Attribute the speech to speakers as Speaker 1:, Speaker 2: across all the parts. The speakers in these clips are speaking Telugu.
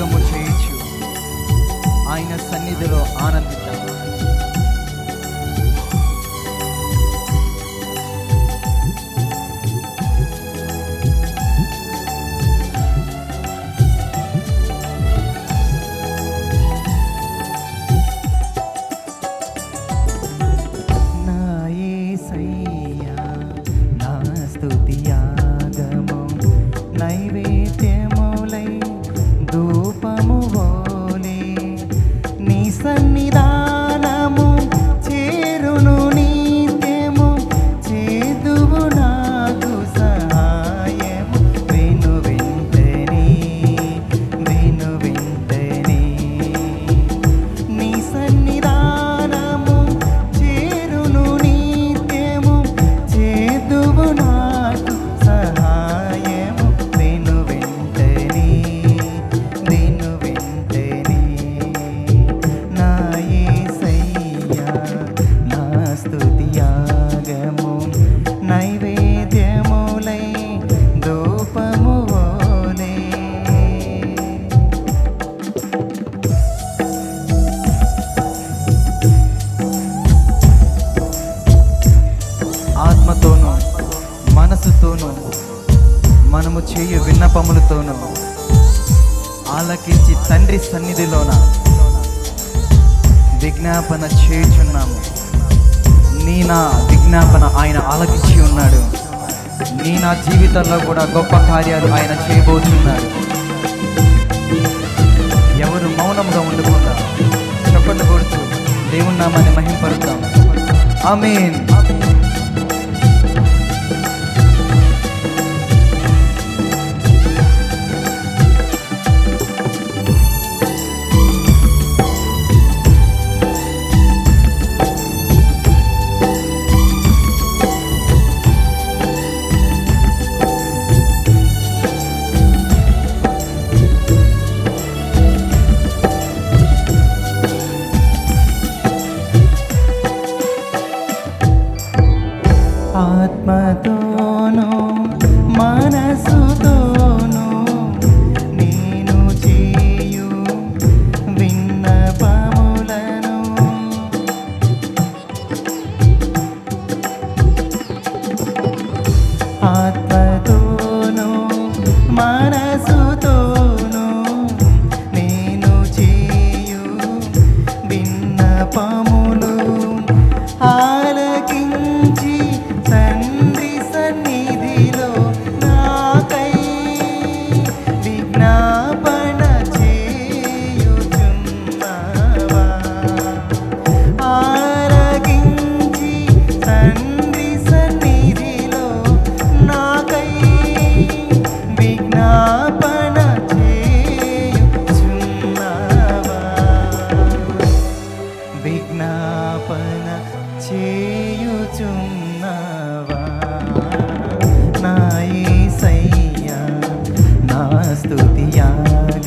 Speaker 1: యాగము చేయించు. ఆయన సన్నిధిలో ఆనందిద్దాం. తండ్రి సన్నిధిలోన విజ్ఞాపన చేయుచున్నాము. నీ నా విజ్ఞాపన ఆయన ఆలకించి ఉన్నాడు. నీ నా జీవితంలో కూడా గొప్ప కార్యాలు ఆయన చేయబోతున్నాడు. ఎవరు మౌనంగా ఉండకుండా చప్పట్లు కొడుతూ దేవుని నామాన్ని మహింపరుతాం ఆమేన్.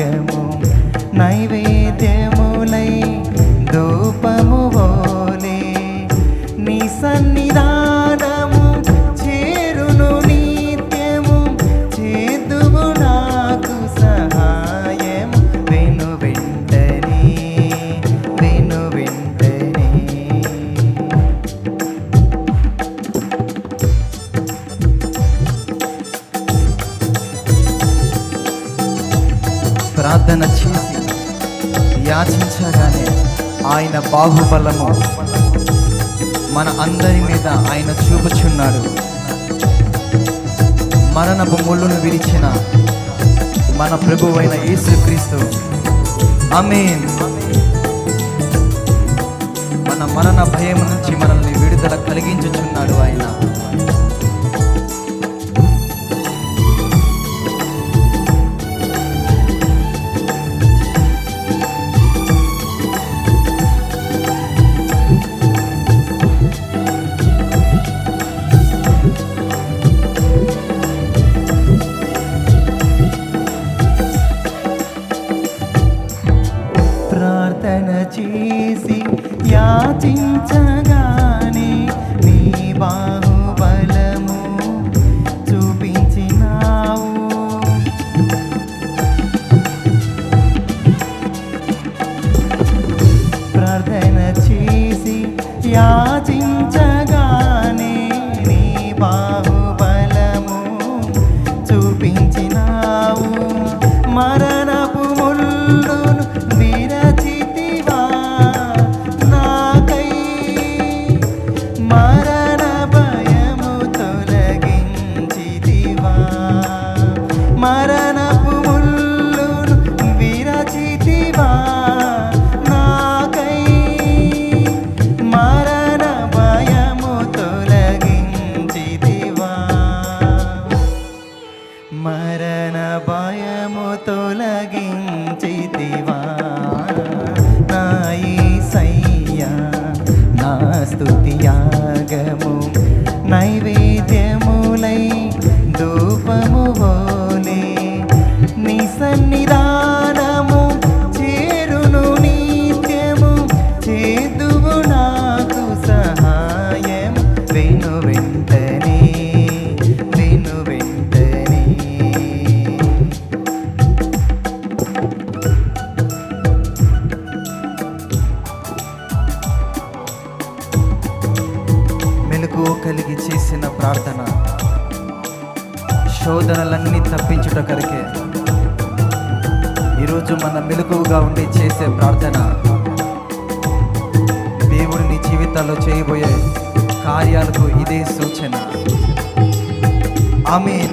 Speaker 1: యాగము నైవేద్యములై యాచించగానే ఆయన బాహుబలము మన అందరి మీద ఆయన చూపుచున్నాడు. మరణపు ముళ్ళును విరిచిన మన ప్రభువైన యేసుక్రీస్తు. అమీన్ మన మరణ భయం నుంచి మనల్ని విడుదల కలిగించుచున్నాడు ఆయన. ಕಂಡು ఈరోజు మన మెలకువగా ఉండి చేసే ప్రార్థన. దేవుడు నీ జీవితాల్లో చేయబోయే కార్యాలకు ఇదే సూచన. ఆమె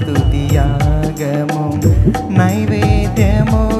Speaker 1: to stutiyagamum naivedyamum